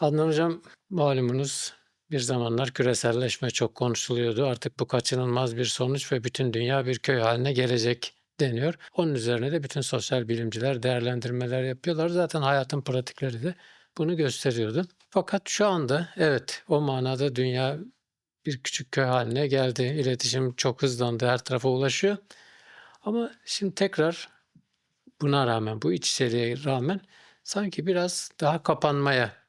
Adnan Hocam malumunuz bir zamanlar küreselleşme çok konuşuluyordu. Artık bu kaçınılmaz bir sonuç ve bütün dünya bir köy haline gelecek deniyor. Onun üzerine de bütün sosyal bilimciler değerlendirmeler yapıyorlar. Zaten hayatın pratikleri de bunu gösteriyordu. Fakat şu anda evet o manada dünya bir küçük köy haline geldi. İletişim çok hızlandı, her tarafa ulaşıyor. Ama şimdi tekrar buna rağmen, bu iç içeriğe rağmen sanki biraz daha kapanmaya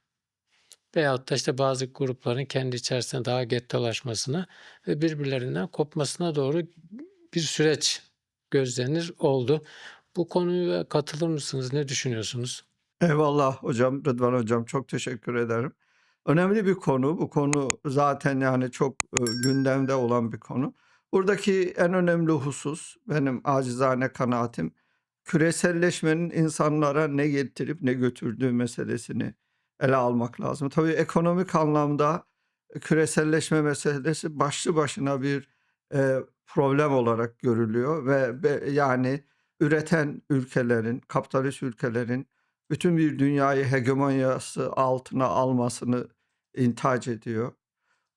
veyahut da işte bazı grupların kendi içerisinde daha gettolaşmasına ve birbirlerinden kopmasına doğru bir süreç gözlenir oldu. Bu konuya katılır mısınız? Ne düşünüyorsunuz? Eyvallah hocam, Rıdvan hocam çok teşekkür ederim. Önemli bir konu. Bu konu zaten yani çok e, gündemde olan bir konu. Buradaki en önemli husus benim acizane kanaatim küreselleşmenin insanlara ne getirip ne götürdüğü meselesini ele almak lazım. Tabii ekonomik anlamda küreselleşme meselesi başlı başına bir e, problem olarak görülüyor ve be- yani üreten ülkelerin, kapitalist ülkelerin bütün bir dünyayı hegemonyası altına almasını intihac ediyor.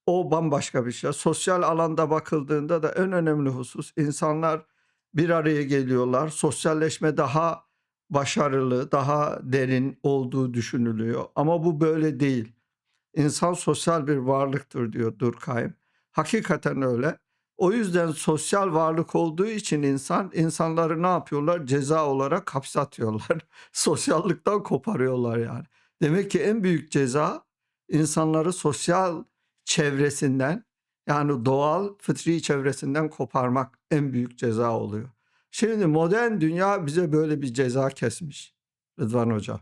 O bambaşka bir şey. Sosyal alanda bakıldığında da en önemli husus insanlar bir araya geliyorlar. Sosyalleşme daha başarılı, daha derin olduğu düşünülüyor. Ama bu böyle değil. İnsan sosyal bir varlıktır diyor Durkheim. Hakikaten öyle. O yüzden sosyal varlık olduğu için insan insanları ne yapıyorlar? Ceza olarak hapse atıyorlar. Sosyallıktan koparıyorlar yani. Demek ki en büyük ceza insanları sosyal çevresinden yani doğal fıtri çevresinden koparmak en büyük ceza oluyor. Şimdi modern dünya bize böyle bir ceza kesmiş Rıdvan Hocam.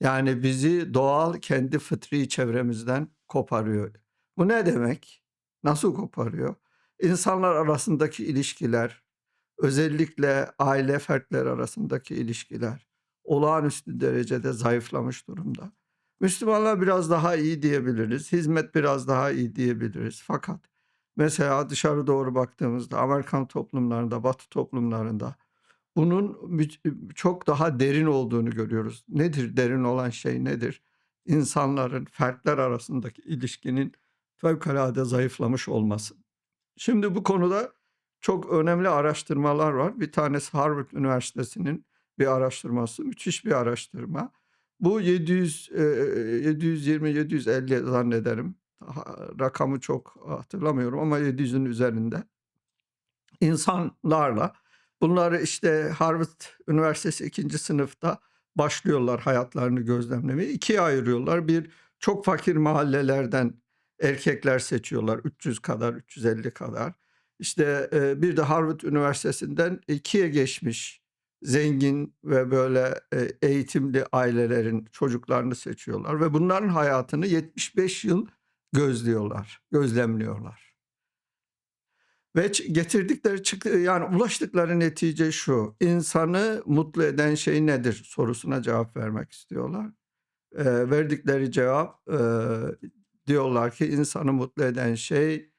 Yani bizi doğal kendi fıtri çevremizden koparıyor. Bu ne demek? Nasıl koparıyor? İnsanlar arasındaki ilişkiler, özellikle aile fertleri arasındaki ilişkiler olağanüstü derecede zayıflamış durumda. Müslümanlar biraz daha iyi diyebiliriz. Hizmet biraz daha iyi diyebiliriz. Fakat mesela dışarı doğru baktığımızda Amerikan toplumlarında, Batı toplumlarında bunun çok daha derin olduğunu görüyoruz. Nedir derin olan şey nedir? İnsanların, fertler arasındaki ilişkinin fevkalade zayıflamış olması. Şimdi bu konuda çok önemli araştırmalar var. Bir tanesi Harvard Üniversitesi'nin bir araştırması, müthiş bir araştırma. Bu 700 e, 720 750 zannederim. Rakamı çok hatırlamıyorum ama 700'ün üzerinde insanlarla bunları işte Harvard Üniversitesi ikinci sınıfta başlıyorlar hayatlarını gözlemlemeye. İkiye ayırıyorlar. Bir çok fakir mahallelerden erkekler seçiyorlar 300 kadar 350 kadar. İşte e, bir de Harvard Üniversitesi'nden ikiye geçmiş zengin ve böyle e, eğitimli ailelerin çocuklarını seçiyorlar ve bunların hayatını 75 yıl gözlüyorlar, gözlemliyorlar. Ve getirdikleri çıktı yani ulaştıkları netice şu. insanı mutlu eden şey nedir sorusuna cevap vermek istiyorlar. Ee, verdikleri cevap e, diyorlar ki insanı mutlu eden şey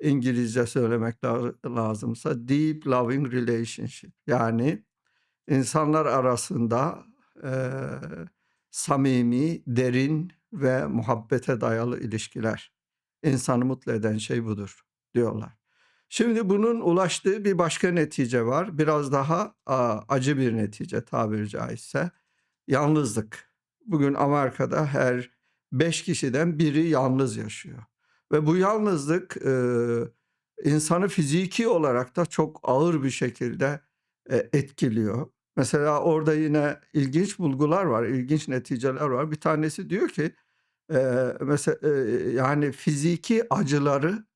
İngilizce söylemek la- lazımsa deep loving relationship. Yani insanlar arasında e, samimi, derin ve muhabbete dayalı ilişkiler. İnsanı mutlu eden şey budur diyorlar. Şimdi bunun ulaştığı bir başka netice var. Biraz daha a, acı bir netice tabiri caizse. Yalnızlık. Bugün Amerika'da her beş kişiden biri yalnız yaşıyor. Ve bu yalnızlık e, insanı fiziki olarak da çok ağır bir şekilde e, etkiliyor. Mesela orada yine ilginç bulgular var, ilginç neticeler var. Bir tanesi diyor ki e, mesela e, yani fiziki acıları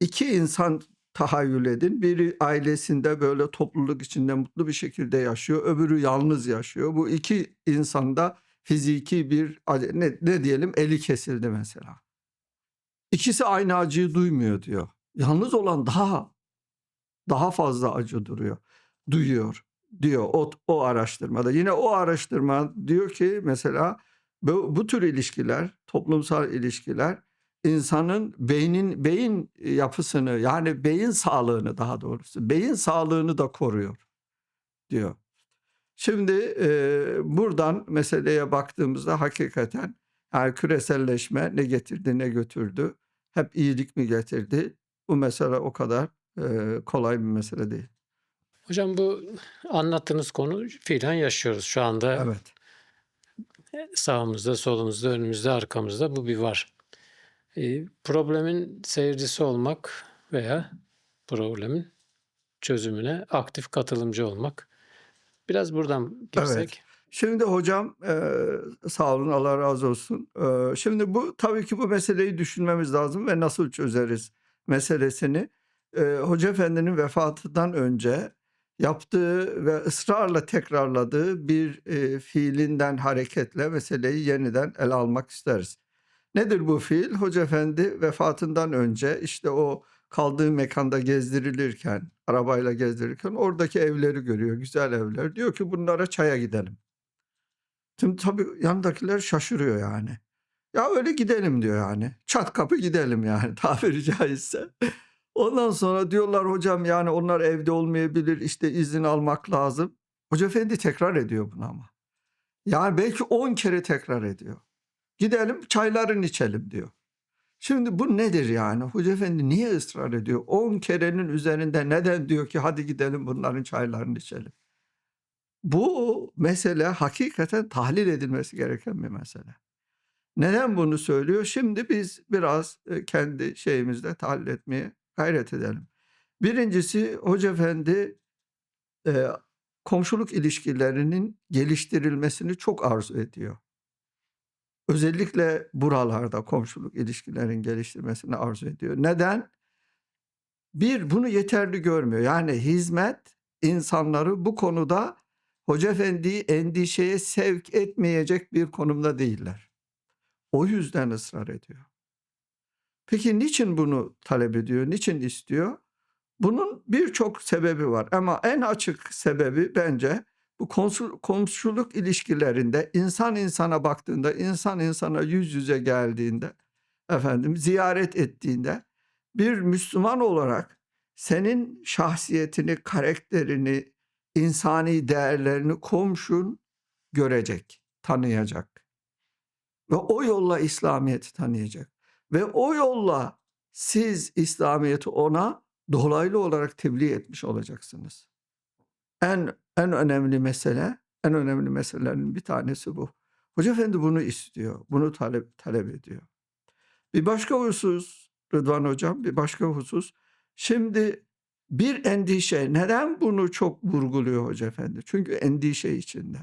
iki insan tahayyül edin. Biri ailesinde böyle topluluk içinde mutlu bir şekilde yaşıyor. Öbürü yalnız yaşıyor. Bu iki insanda fiziki bir ne, ne diyelim eli kesildi mesela. İkisi aynı acıyı duymuyor diyor. Yalnız olan daha daha fazla acı duruyor, duyuyor diyor o, o araştırmada. Yine o araştırma diyor ki mesela bu, bu tür ilişkiler, toplumsal ilişkiler insanın beynin beyin yapısını yani beyin sağlığını daha doğrusu beyin sağlığını da koruyor diyor. Şimdi e, buradan meseleye baktığımızda hakikaten Yani küreselleşme ne getirdi ne götürdü? Hep iyilik mi getirdi? Bu mesele o kadar e, kolay bir mesele değil. Hocam bu anlattığınız konu fiilen yaşıyoruz. Şu anda Evet. sağımızda, solumuzda, önümüzde, arkamızda bu bir var. E, problemin seyircisi olmak veya problemin çözümüne aktif katılımcı olmak. Biraz buradan girsek. Şimdi hocam e, sağ olun Allah razı olsun. E, şimdi bu tabii ki bu meseleyi düşünmemiz lazım ve nasıl çözeriz meselesini. E, Hoca Efendi'nin vefatından önce yaptığı ve ısrarla tekrarladığı bir e, fiilinden hareketle meseleyi yeniden ele almak isteriz. Nedir bu fiil? Hoca Efendi vefatından önce işte o kaldığı mekanda gezdirilirken, arabayla gezdirirken oradaki evleri görüyor, güzel evler. Diyor ki bunlara çaya gidelim. Şimdi tabii yanındakiler şaşırıyor yani. Ya öyle gidelim diyor yani. Çat kapı gidelim yani tabiri caizse. Ondan sonra diyorlar hocam yani onlar evde olmayabilir işte izin almak lazım. Hoca efendi tekrar ediyor bunu ama. Yani belki 10 kere tekrar ediyor. Gidelim çayların içelim diyor. Şimdi bu nedir yani? Hoca efendi niye ısrar ediyor? 10 kerenin üzerinde neden diyor ki hadi gidelim bunların çaylarını içelim. Bu mesele hakikaten tahlil edilmesi gereken bir mesele. Neden bunu söylüyor? Şimdi biz biraz e, kendi şeyimizde tahlil etmeye gayret edelim. Birincisi Hoca Efendi e, komşuluk ilişkilerinin geliştirilmesini çok arzu ediyor. Özellikle buralarda komşuluk ilişkilerin geliştirmesini arzu ediyor. Neden? Bir, bunu yeterli görmüyor. Yani hizmet insanları bu konuda Hoca Efendi'yi endişeye sevk etmeyecek bir konumda değiller. O yüzden ısrar ediyor. Peki niçin bunu talep ediyor? Niçin istiyor? Bunun birçok sebebi var ama en açık sebebi bence bu komşu- komşuluk ilişkilerinde insan insana baktığında, insan insana yüz yüze geldiğinde, efendim ziyaret ettiğinde bir Müslüman olarak senin şahsiyetini, karakterini, insani değerlerini komşun görecek, tanıyacak. Ve o yolla İslamiyet'i tanıyacak. Ve o yolla siz İslamiyet'i ona dolaylı olarak tebliğ etmiş olacaksınız. En en önemli mesele, en önemli meselelerin bir tanesi bu. Hoca Efendi bunu istiyor, bunu talep talep ediyor. Bir başka husus Rıdvan Hocam, bir başka husus. Şimdi bir endişe, neden bunu çok vurguluyor Hoca Efendi? Çünkü endişe içinde.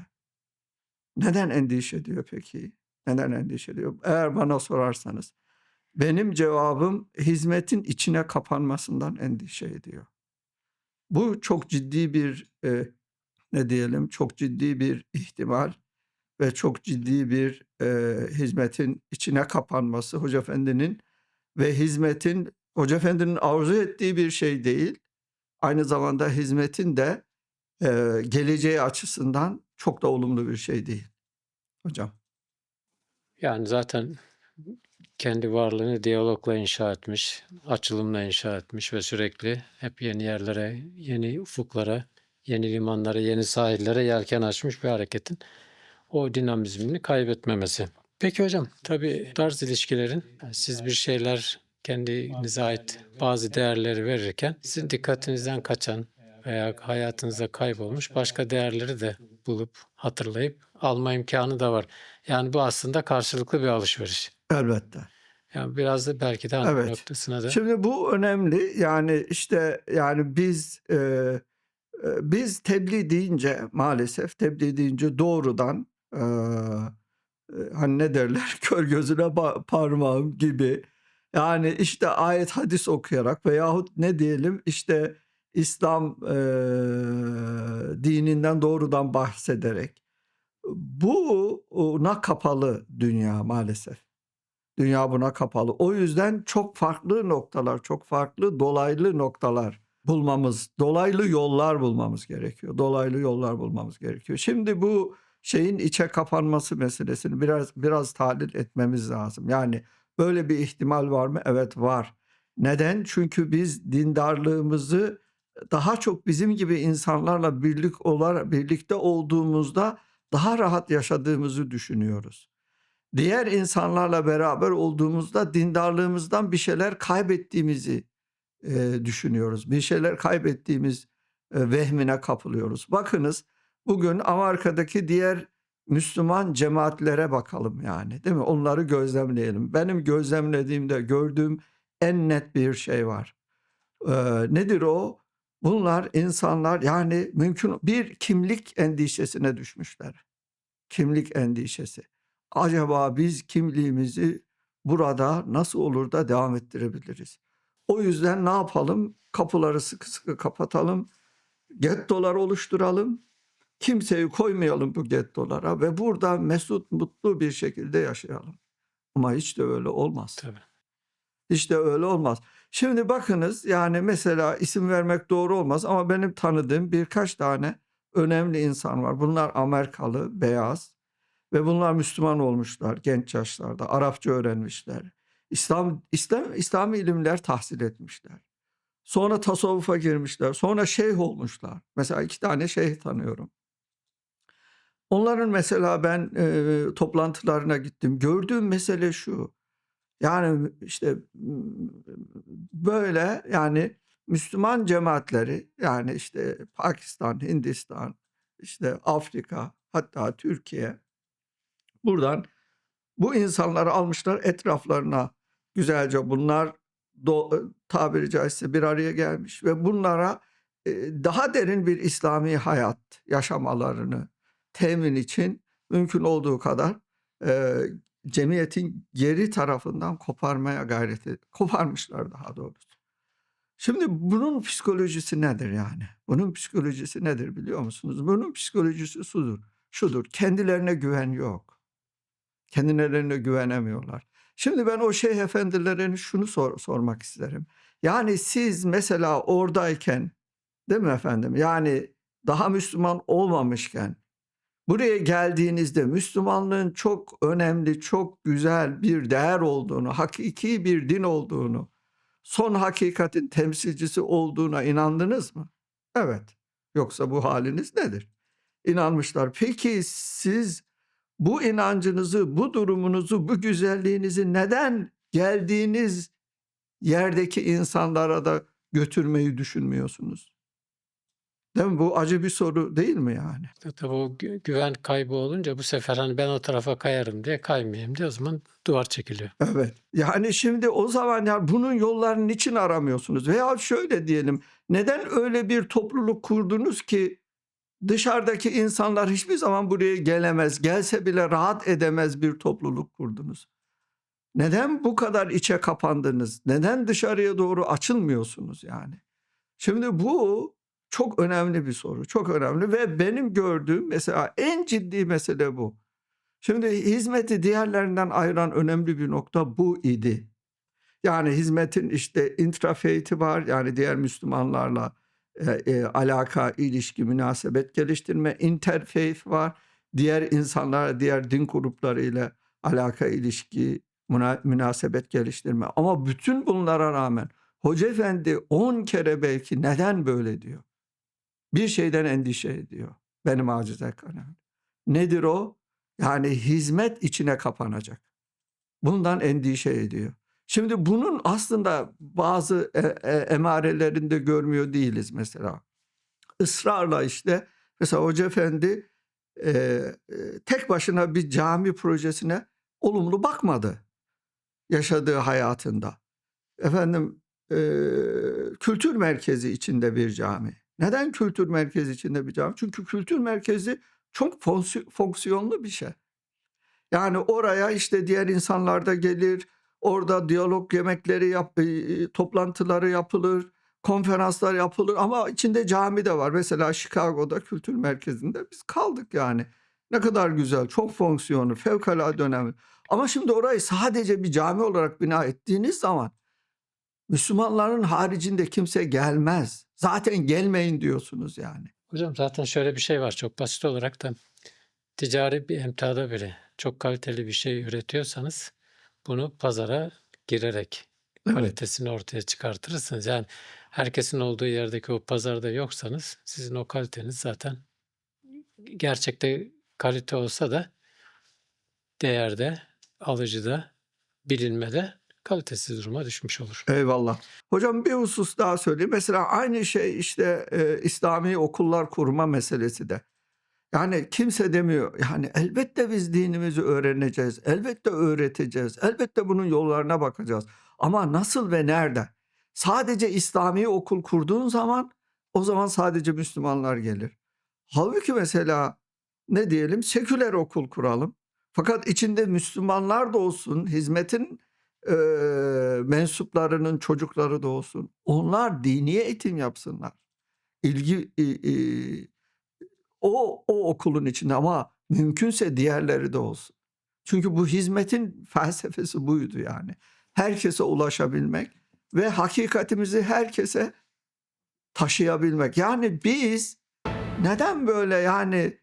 Neden endişe diyor peki? Neden endişe diyor? Eğer bana sorarsanız benim cevabım hizmetin içine kapanmasından endişe ediyor. Bu çok ciddi bir e, ne diyelim çok ciddi bir ihtimal ve çok ciddi bir e, hizmetin içine kapanması Hoca Efendi'nin ve hizmetin Hoca Efendi'nin arzu ettiği bir şey değil. Aynı zamanda hizmetin de e, geleceği açısından çok da olumlu bir şey değil hocam. Yani zaten kendi varlığını diyalogla inşa etmiş, açılımla inşa etmiş ve sürekli hep yeni yerlere, yeni ufuklara, yeni limanlara, yeni sahillere yelken açmış bir hareketin o dinamizmini kaybetmemesi. Peki hocam, tabii tarz ilişkilerin siz bir şeyler kendinize ait bazı değerleri verirken sizin dikkatinizden kaçan veya hayatınızda kaybolmuş başka değerleri de bulup hatırlayıp alma imkanı da var. Yani bu aslında karşılıklı bir alışveriş. Elbette. Yani biraz da belki de Evet. noktasına da Şimdi bu önemli. Yani işte yani biz e, e, biz tebliğ deyince maalesef tebliğ deyince doğrudan e, e, hani ne derler kör gözüne parmağım gibi yani işte ayet hadis okuyarak veyahut ne diyelim işte İslam e, dininden doğrudan bahsederek bu buna kapalı dünya maalesef. Dünya buna kapalı. O yüzden çok farklı noktalar, çok farklı dolaylı noktalar bulmamız, dolaylı yollar bulmamız gerekiyor. Dolaylı yollar bulmamız gerekiyor. Şimdi bu şeyin içe kapanması meselesini biraz biraz tahlil etmemiz lazım. Yani böyle bir ihtimal var mı? Evet var. Neden? Çünkü biz dindarlığımızı daha çok bizim gibi insanlarla birlik olarak birlikte olduğumuzda daha rahat yaşadığımızı düşünüyoruz. Diğer insanlarla beraber olduğumuzda dindarlığımızdan bir şeyler kaybettiğimizi e, düşünüyoruz. Bir şeyler kaybettiğimiz e, vehmine kapılıyoruz. Bakınız bugün Amerika'daki diğer Müslüman cemaatlere bakalım yani değil mi? Onları gözlemleyelim. Benim gözlemlediğimde gördüğüm en net bir şey var. Ee, nedir o? Bunlar insanlar yani mümkün bir kimlik endişesine düşmüşler. Kimlik endişesi. Acaba biz kimliğimizi burada nasıl olur da devam ettirebiliriz? O yüzden ne yapalım? Kapıları sıkı sıkı kapatalım. Gettolar oluşturalım. Kimseyi koymayalım bu gettolara ve burada mesut mutlu bir şekilde yaşayalım. Ama hiç de öyle olmaz. Tabii. Hiç de öyle olmaz. Şimdi bakınız yani mesela isim vermek doğru olmaz ama benim tanıdığım birkaç tane önemli insan var. Bunlar Amerikalı, beyaz ve bunlar Müslüman olmuşlar genç yaşlarda. Arapça öğrenmişler. İslam, İslam İslami ilimler tahsil etmişler. Sonra tasavvufa girmişler. Sonra şeyh olmuşlar. Mesela iki tane şeyh tanıyorum. Onların mesela ben e, toplantılarına gittim. Gördüğüm mesele şu. Yani işte böyle yani Müslüman cemaatleri yani işte Pakistan, Hindistan, işte Afrika hatta Türkiye buradan bu insanları almışlar etraflarına güzelce bunlar do, tabiri caizse bir araya gelmiş ve bunlara e, daha derin bir İslami hayat yaşamalarını temin için mümkün olduğu kadar e, cemiyetin geri tarafından koparmaya gayreti koparmışlar daha doğrusu. Şimdi bunun psikolojisi nedir yani? Bunun psikolojisi nedir biliyor musunuz? Bunun psikolojisi şudur. Şudur. Kendilerine güven yok. Kendilerine güvenemiyorlar. Şimdi ben o şeyh efendilerine şunu sor, sormak isterim. Yani siz mesela oradayken değil mi efendim? Yani daha Müslüman olmamışken buraya geldiğinizde Müslümanlığın çok önemli, çok güzel bir değer olduğunu, hakiki bir din olduğunu, son hakikatin temsilcisi olduğuna inandınız mı? Evet. Yoksa bu haliniz nedir? İnanmışlar. Peki siz bu inancınızı, bu durumunuzu, bu güzelliğinizi neden geldiğiniz yerdeki insanlara da götürmeyi düşünmüyorsunuz? Değil mi? Bu acı bir soru değil mi yani? Tabii o gü- güven kaybı olunca bu sefer hani ben o tarafa kayarım diye kaymayayım diye o zaman duvar çekiliyor. Evet. Yani şimdi o zaman ya bunun yollarını niçin aramıyorsunuz? Veya şöyle diyelim. Neden öyle bir topluluk kurdunuz ki dışarıdaki insanlar hiçbir zaman buraya gelemez, gelse bile rahat edemez bir topluluk kurdunuz? Neden bu kadar içe kapandınız? Neden dışarıya doğru açılmıyorsunuz yani? Şimdi bu çok önemli bir soru. Çok önemli ve benim gördüğüm mesela en ciddi mesele bu. Şimdi hizmeti diğerlerinden ayıran önemli bir nokta bu idi. Yani hizmetin işte intrafeyti var yani diğer Müslümanlarla e, e, alaka, ilişki, münasebet geliştirme, interfaith var. Diğer insanlarla, diğer din gruplarıyla alaka, ilişki, müna- münasebet geliştirme. Ama bütün bunlara rağmen Hoca Efendi 10 kere belki neden böyle diyor. Bir şeyden endişe ediyor. Benim acize kanaat. Nedir o? Yani hizmet içine kapanacak. Bundan endişe ediyor. Şimdi bunun aslında bazı e, e, emarelerinde görmüyor değiliz mesela. Israrla işte mesela Hoca Efendi e, tek başına bir cami projesine olumlu bakmadı yaşadığı hayatında. Efendim kültür merkezi içinde bir cami. Neden kültür merkezi içinde bir cami? Çünkü kültür merkezi çok fonksi- fonksiyonlu bir şey. Yani oraya işte diğer insanlar da gelir, orada diyalog yemekleri yap, toplantıları yapılır, konferanslar yapılır ama içinde cami de var. Mesela Chicago'da kültür merkezinde biz kaldık yani. Ne kadar güzel, çok fonksiyonlu, fevkalade önemli. Ama şimdi orayı sadece bir cami olarak bina ettiğiniz zaman Müslümanların haricinde kimse gelmez. Zaten gelmeyin diyorsunuz yani. Hocam zaten şöyle bir şey var çok basit olarak da ticari bir emtada bile çok kaliteli bir şey üretiyorsanız bunu pazara girerek kalitesini ortaya çıkartırırsınız. Yani herkesin olduğu yerdeki o pazarda yoksanız sizin o kaliteniz zaten gerçekte kalite olsa da değerde alıcıda, bilinmede kalitesiz duruma düşmüş olur. Eyvallah. Hocam bir husus daha söyleyeyim. Mesela aynı şey işte e, İslami okullar kurma meselesi de. Yani kimse demiyor yani elbette biz dinimizi öğreneceğiz. Elbette öğreteceğiz. Elbette bunun yollarına bakacağız. Ama nasıl ve nerede? Sadece İslami okul kurduğun zaman o zaman sadece Müslümanlar gelir. Halbuki mesela ne diyelim seküler okul kuralım. Fakat içinde Müslümanlar da olsun, hizmetin e, mensuplarının çocukları da olsun. Onlar dini eğitim yapsınlar. İlgi e, e, o o okulun içinde ama mümkünse diğerleri de olsun. Çünkü bu hizmetin felsefesi buydu yani. Herkese ulaşabilmek ve hakikatimizi herkese taşıyabilmek. Yani biz neden böyle yani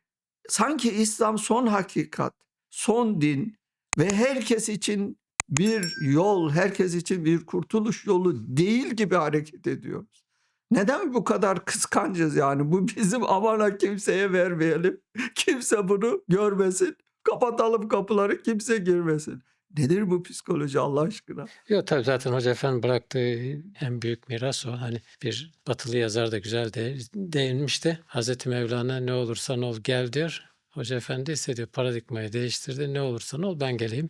sanki İslam son hakikat, son din ve herkes için bir yol, herkes için bir kurtuluş yolu değil gibi hareket ediyoruz. Neden bu kadar kıskancız yani? Bu bizim amana kimseye vermeyelim. Kimse bunu görmesin. Kapatalım kapıları kimse girmesin. Nedir bu psikoloji Allah aşkına? Yok tabii zaten Hoca Efendi bıraktığı en büyük miras o. Hani bir batılı yazar da güzel de, değinmişti. Hazreti Mevlana ne olursan ol gel diyor. Hoca Efendi ise diyor paradigmayı değiştirdi. Ne olursan ol ben geleyim.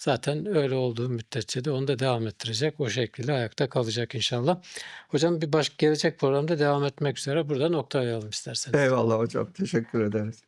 Zaten öyle olduğu müddetçe de onu da devam ettirecek. O şekilde ayakta kalacak inşallah. Hocam bir başka gelecek programda devam etmek üzere burada noktalayalım isterseniz. Eyvallah hocam. Teşekkür ederiz.